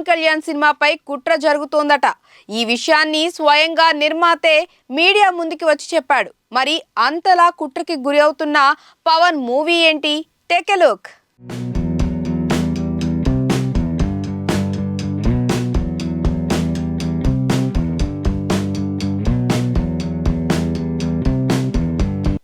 పవన్ కళ్యాణ్ సినిమాపై కుట్ర జరుగుతోందట. ఈ విషయాన్ని స్వయంగా నిర్మాతే మీడియా ముందుకి వచ్చి చెప్పాడు. మరి అంతలా కుట్రకి గురి అవుతున్న పవన్ మూవీ ఏంటి? Take a look.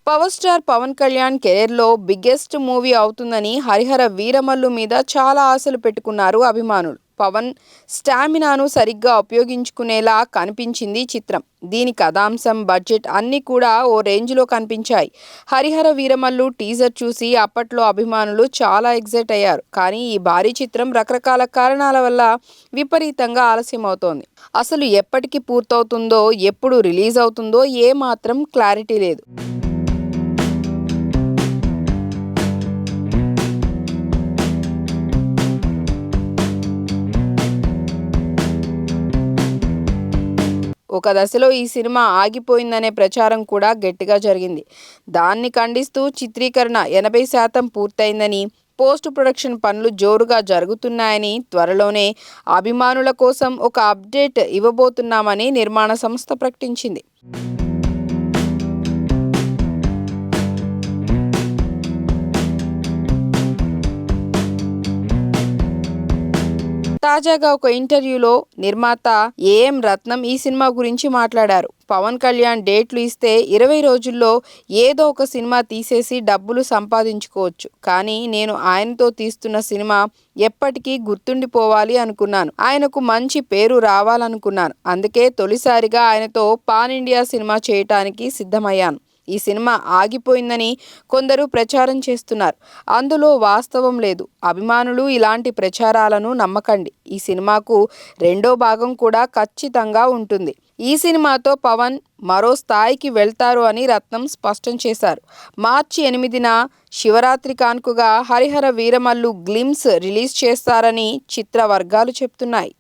Power star Pawan Kalyan కెరీర్లో బిగ్గెస్ట్ మూవీ అవుతుందని హరిహర వీరమల్లు మీద చాలా ఆశలు పెట్టుకున్నారు అభిమానులు. పవన్ స్టామినాను సరిగ్గా ఉపయోగించుకునేలా కనిపించింది చిత్రం. దీని కథాంశం బడ్జెట్ అన్నీ కూడా ఓ రేంజ్లో కనిపించాయి. హరిహర వీరమల్లు టీజర్ చూసి అప్పట్లో అభిమానులు చాలా ఎగ్జైట్ అయ్యారు. కానీ ఈ భారీ చిత్రం రకరకాల కారణాల వల్ల విపరీతంగా ఆలస్యం అవుతోంది అసలు ఎప్పటికి పూర్తవుతుందో ఎప్పుడు రిలీజ్ అవుతుందో ఏ మాత్రం క్లారిటీ లేదు. ఒక దశలో ఈ సినిమా ఆగిపోయిందనే ప్రచారం కూడా గట్టిగా జరిగింది. దాన్ని ఖండిస్తూ చిత్రీకరణ ఎనభై శాతం పూర్తయిందని పోస్ట్ ప్రొడక్షన్ పనులు జోరుగా జరుగుతున్నాయని త్వరలోనే అభిమానుల కోసం ఒక అప్డేట్ ఇవ్వబోతున్నామని నిర్మాణ సంస్థ ప్రకటించింది. తాజాగా ఒక ఇంటర్వ్యూలో నిర్మాత ఏఎం రత్నం ఈ సినిమా గురించి మాట్లాడారు. పవన్ కళ్యాణ్ డేట్లు ఇస్తే ఇరవై రోజుల్లో ఏదో ఒక సినిమా తీసేసి డబ్బులు సంపాదించుకోవచ్చు. కానీ నేను ఆయనతో తీస్తున్న సినిమా ఎప్పటికీ గుర్తుండిపోవాలి అనుకున్నాను. ఆయనకు మంచి పేరు రావాలనుకున్నాను. అందుకే తొలిసారిగా ఆయనతో పాన్ ఇండియా సినిమా చేయటానికి సిద్ధమయ్యాను. ఈ సినిమా ఆగిపోయిందని కొందరు ప్రచారం చేస్తున్నారు. అందులో వాస్తవం లేదు. అభిమానులు ఇలాంటి ప్రచారాలను నమ్మకండి. ఈ సినిమాకు రెండో భాగం కూడా ఖచ్చితంగా ఉంటుంది. ఈ సినిమాతో పవన్ మరో స్థాయికి వెళ్తారు అని రత్నం స్పష్టం చేశారు. మార్చి ఎనిమిదిన శివరాత్రి కానుకగా హరిహర వీరమల్లు గ్లిమ్స్ రిలీజ్ చేస్తారని చిత్ర వర్గాలు చెప్తున్నాయి.